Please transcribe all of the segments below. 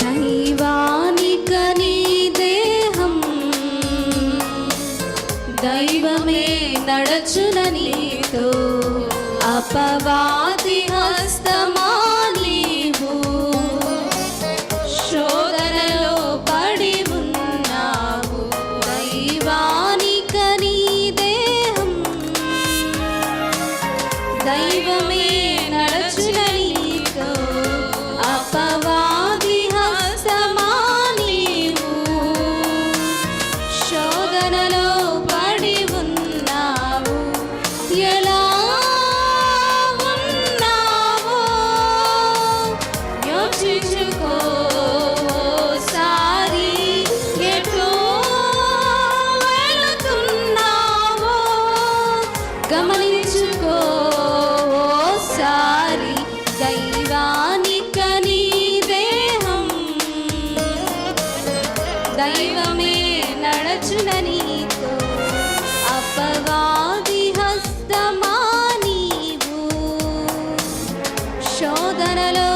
Daiva అపవాది హస్తమా శోధనలో పడి ఉన్నావు దైవానిక దేహం. దైవమే నడచునే శోధనలో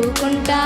నవ్వుకుంటా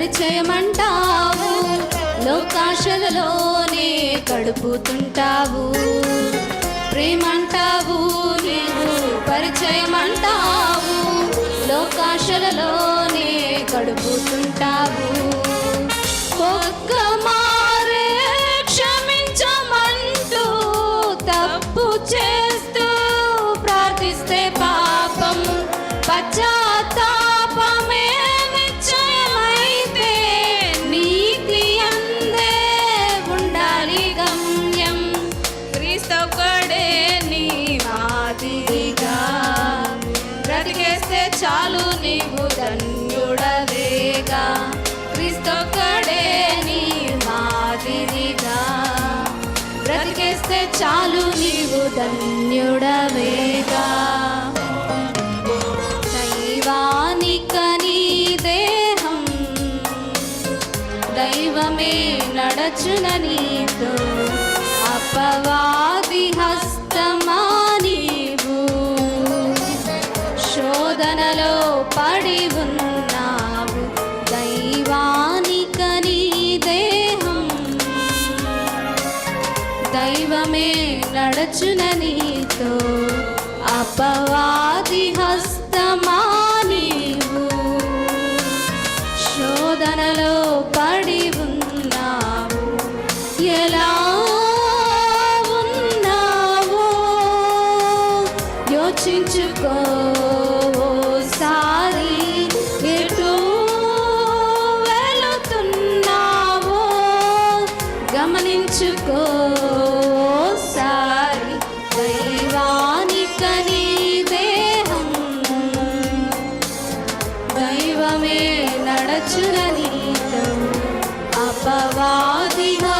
పరిచయమంటావు. లోకాశలలోనే కడుపుతుంటావు ప్రేమంటావు నీవు పరిచయమంటావు. లోకాశలలోనే కడుపుతుంటావు చాలు నీవు ధన్యుడవేగా. దైవానికని దేహం దైవమే నడచున నీతో అపవా దైవమే నడచున నీతో అపవాది హస్తమా నీవు. శోధనలో పడి ఉన్నావు. ఎలా ఉన్నావు? యోచించుకో. దైవమే నడచున నీతో అపవాది